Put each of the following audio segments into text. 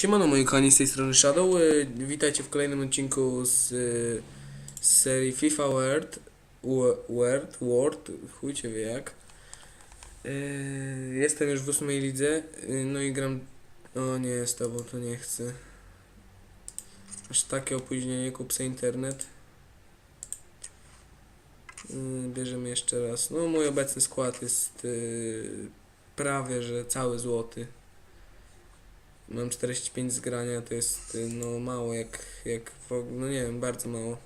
Siemano moi kochani, z tej strony Shadow. Y, Witajcie w kolejnym odcinku z, y, z serii FIFA World. Wo- World, World, chuj cię wie jak. Y, Jestem już w ósmej lidze, no i gram... O nie, z tobą to nie chcę. Aż takie opóźnienie, kup se internet. Bierzemy jeszcze raz. No mój obecny skład jest prawie, że cały złoty. Mam 45 zgrania, to jest y, no mało jak, jak no nie wiem, bardzo mało.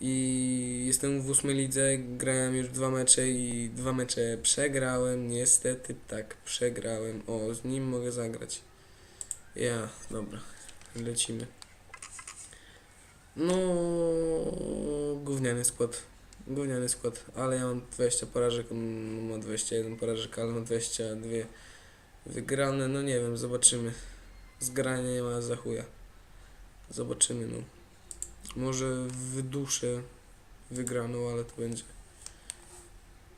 I jestem w ósmej lidze, grałem już dwa mecze i dwa mecze przegrałem, niestety tak, przegrałem. O, z nim mogę zagrać. Ja, dobra, lecimy. No, gówniany skład, gówniany skład, ale ja mam 20 porażek, on ma 21 porażek, ale ma 22 Wygrane, no nie wiem, zobaczymy. Zgrania nie ma za chuja. Zobaczymy, no. Może wyduszę wygraną, ale to będzie.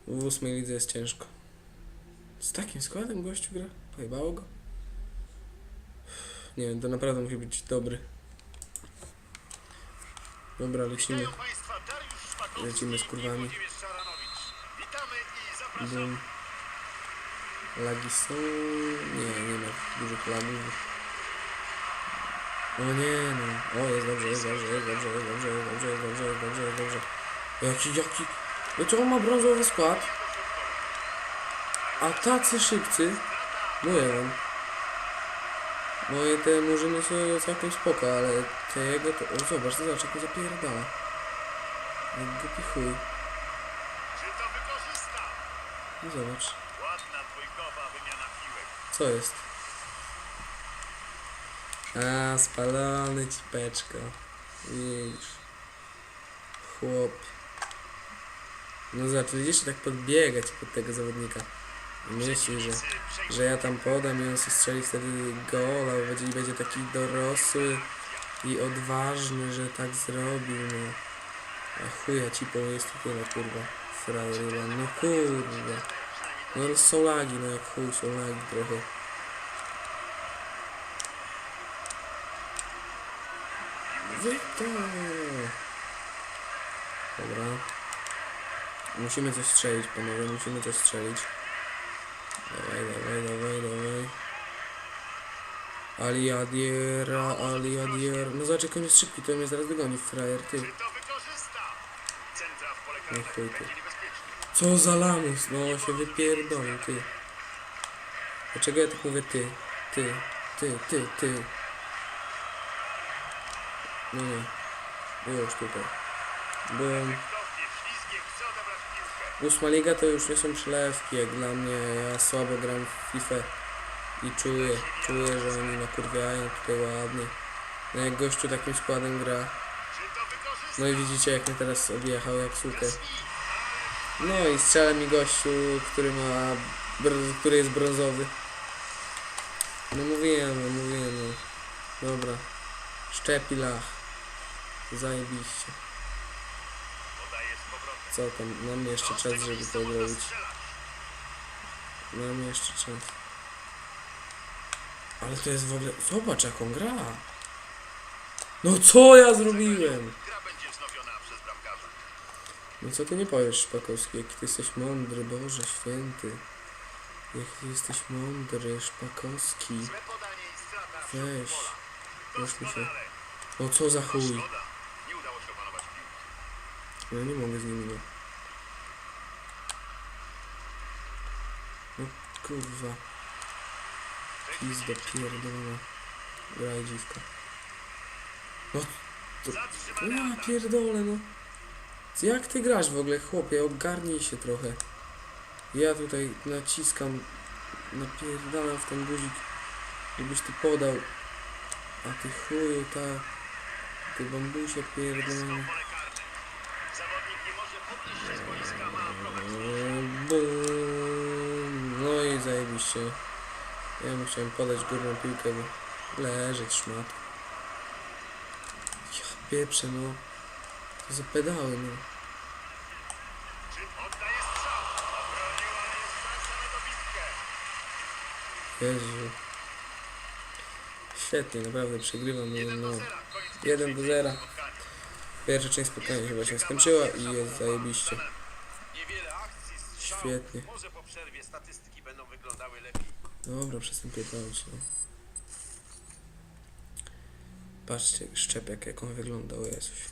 W ósmej lidze jest ciężko. Z takim składem gościu gra? Pojebało go? Nie wiem, to naprawdę musi być dobry. Dobra, lecimy. Lecimy z kurwami. i Lagi są... Nie, nie ma dużych lagów. O nie no. O, jest dobrze, jest dobrze, jest dobrze, jest dobrze, jest dobrze, jest dobrze, jest dobrze, jest dobrze. Jaki, jaki... Wiecie, on ma brązowy skład. A tacy szybcy. Mówię wam. Moje te murzyny są całkiem spoko, ale te jego to... O, zobacz, zobacz, jak go zapierdala. Jak głupi chuj. No zobacz. Co jest? A, spalony cipeczko. Widzisz. Chłop. No zobacz, widzisz, tak podbiegać pod tego zawodnika. Myśli, że, że ja tam podam i on sobie strzeli wtedy gola, bo będzie, będzie taki dorosły i odważny, że tak zrobił, no. A chuja cipą jest tu tyle, kurwa. Frajer jeden, no kurwa. No są lagi, no jak chuj, są lagi trochę. Wykto! Dobra. Musimy coś strzelić, panowie, musimy coś strzelić. Dawaj, dawaj, dawaj, dawaj. Ali Adiera, Ali Adier. No zobacz, jak on jest szybki, to mnie zaraz dogoni, frajer, ty. No chuj ty. Co za lamus, no się wypierdolił, ty. Dlaczego ja tak mówię ty? Ty, ty, ty, ty. No nie. Już tutaj. Byłem. Ósma liga to już nie są przelewki, jak dla mnie. Ja słabo gram w FIFA i czuję, czuję, że oni nakurwiają tutaj ładnie. No jak gościu takim składem gra. No i widzicie jak mnie teraz objechał jak sukę. No i strzela mi gościu, który ma, który jest brązowy. No mówiłem, no mówiłem, no. Dobra. Szczepi lach. Zajebiście. Co tam, mam jeszcze czas, żeby to zrobić. Mam jeszcze czas. Ale to jest w ogóle... Zobacz jaką gra. No co ja zrobiłem? Gra będzie wznowiona przez bramkarza. No co ty nie powiesz, Szpakowski, jaki ty jesteś mądry, Boże Święty. Jak ty jesteś mądry, Szpakowski. Weź. mi się. No co za No chuj. szkoda. Nie. Ja mogę z nimi, no. No kurwa. Pizda pierdolona. Graj dziwka. No to... Ja pierdolę, no. Jak ty grasz w ogóle, chłopie? Ogarnij się trochę. Ja tutaj naciskam, napierdalam w ten guzik, żebyś ty podał. A ty chuju, ta... Ty bambusie pierdolone. No i zajebiście. Ja musiałem podać górną piłkę, bo leżeć szmat. Ja pieprzę, no. Za pedały, no. Jezu. Świetnie, naprawdę przegrywam. 1 no. no. 1 do 0. Pierwsza część spotkania się właśnie skończyła i jest zajebiście. Świetnie. Dobra, przystępuję pamięć. No. Patrzcie, szczep jak on wyglądał, Jezus.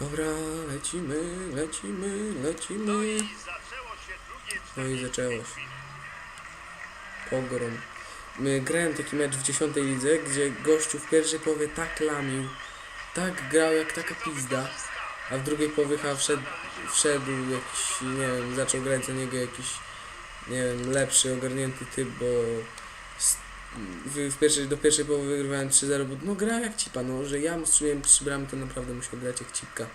Dobra, lecimy, lecimy, No lecimy. i zaczęło się drugie No i 40 zaczęło się. minut. Pogrom. My grałem taki mecz w dziesiątej lidze, gdzie gościu w pierwszej połowie tak lamił, tak grał jak taka pizda, a w drugiej połowie chyba wszedł, wszedł jakiś, nie wiem, zaczął grać za niego jakiś, nie wiem, lepszy, ogarnięty typ, bo w, w pierwszej, do pierwszej połowy wygrywałem 3-0, bo no grał jak cipa, no, że ja strzeliłem 3 bramy, to naprawdę musiał grać jak cipka.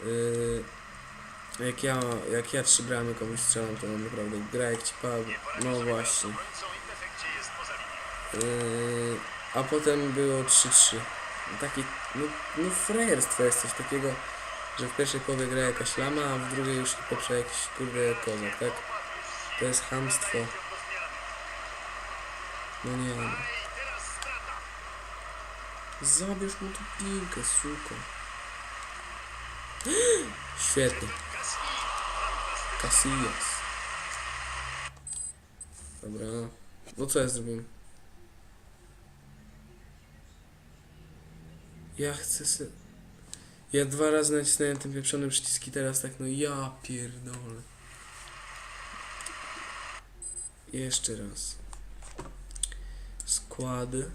Yy, jak ja, jak ja trzy bramy komuś strzelam, to on naprawdę gra jak cipa, no właśnie. Yy, a potem było 3-3. Taki, no, no frajerstwo jest coś takiego, że w pierwszej połowie gra jakaś lama, a w drugiej już poprze jakiś kurde kozak, tak? To jest hamstwo. No nie no. Zabierz mu tą piłkę, suko. Świetnie. Casillas. Dobra. No co ja zrobiłem? Ja chcę se... Ja dwa razy nacisnąłem ten pieprzony przyciski teraz tak, no ja pierdolę. Jeszcze raz. Składy.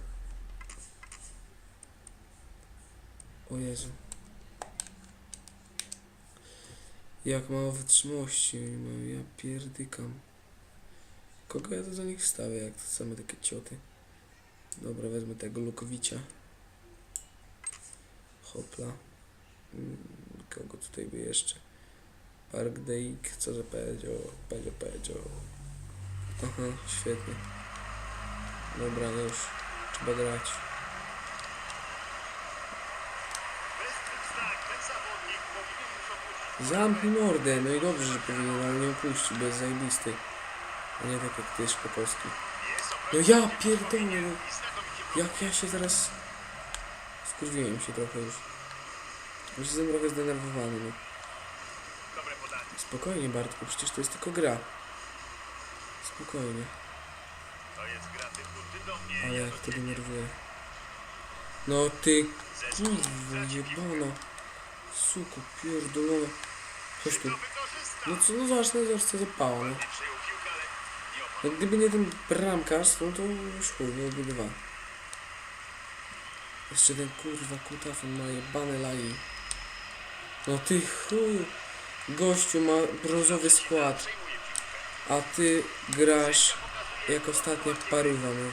O Jezu. Jak mało wytrzymałości oni mają, ja pierdykam. Kogo ja to za nich wstawię, jak to same takie cioty. Dobra, wezmę tego Lukowicia. Hopla. Mm, Kogo tutaj by jeszcze? Park Deik, co że powiedział? Powiedział, powiedział. Aha, świetnie. Dobra, no już. Trzeba grać. Bez. Zamknij mordę, no i dobrze, że powinien, ale nie opuści, bo jest zajebisty. A nie tak jak ty, Szpakowski. Jest No ja pierdolę, no. Jak ja się zaraz... Skurwiłem się trochę już. Już jestem trochę zdenerwowany, no. Spokojnie, Bartku, przecież to jest tylko gra. Spokojnie, ale ja jak to denerwuje. No ty, kurwa, jebana. Suko, pierdolona. Chodź tu. No co, no zobacz, no zobacz co zapała, no. No gdyby nie ten bramkarz, no to już chuj, byłoby dwa. Jeszcze ten kurwa kutafon ma jebane lagi. No ty chuj. Gościu ma brązowy skład, a ty grasz jak ostatnia paruwa, no.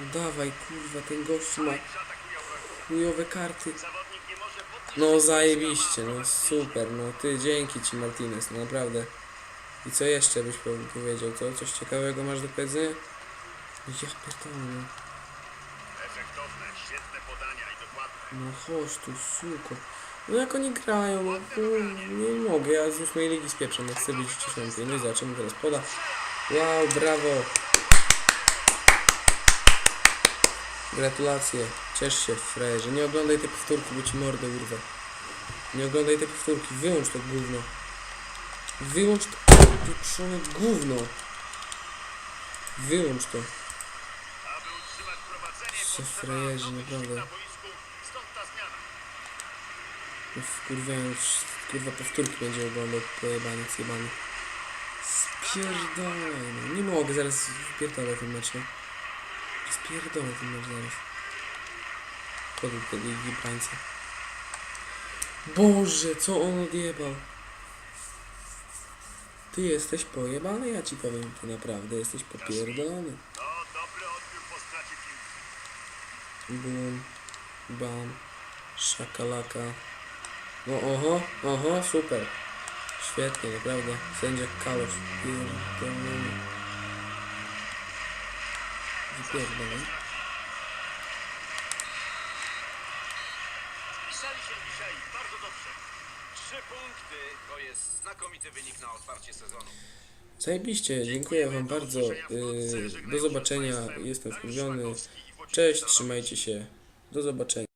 No dawaj kurwa, ten gościu ma chujowe karty. No zajebiście, no super, no ty dzięki ci Martinez, no naprawdę. I co jeszcze byś po- powiedział, co? Coś ciekawego masz do powiedzenia? Ja pierdolę, no. No chodź tu, suko. No jak oni grają, no nie mogę, ja z ósmej ligi spieprzam, ja chcę być w dziesiątej. No i zobaczymy teraz poda. Wow, brawo. Gratulacje, ciesz się frajerze. Nie oglądaj tej powtórki, bo ci mordę urwę. Nie oglądaj tej powtórki, wyłącz to gówno. Wyłącz to pieprzone gówno. Wyłącz to. Się frajerzy, naprawdę. Kurwa, już kurwa powtórki będzie oglądał pojebaniec jebany. Spierdolaj, no. Nie mogę, zaraz wpierdolę ten mecz, no. Spierdolę ten mecz zaraz. Chodzę do tej. Boże, co on odjebał? Ty jesteś pojebany, ja ci powiem, ty naprawdę jesteś popierdolony. Bum, bam, szakalaka. No oho, oho, super. Świetnie, naprawdę. Sędzia Kalosz, pierdolony. Wypierdolony. Spisali się dzisiaj bardzo dobrze. Trzy punkty to jest znakomity wynik na otwarcie sezonu. Zajebiście, dziękuję wam bardzo. Yy, do zobaczenia, jestem wkurzony. Cześć, trzymajcie się. Do zobaczenia.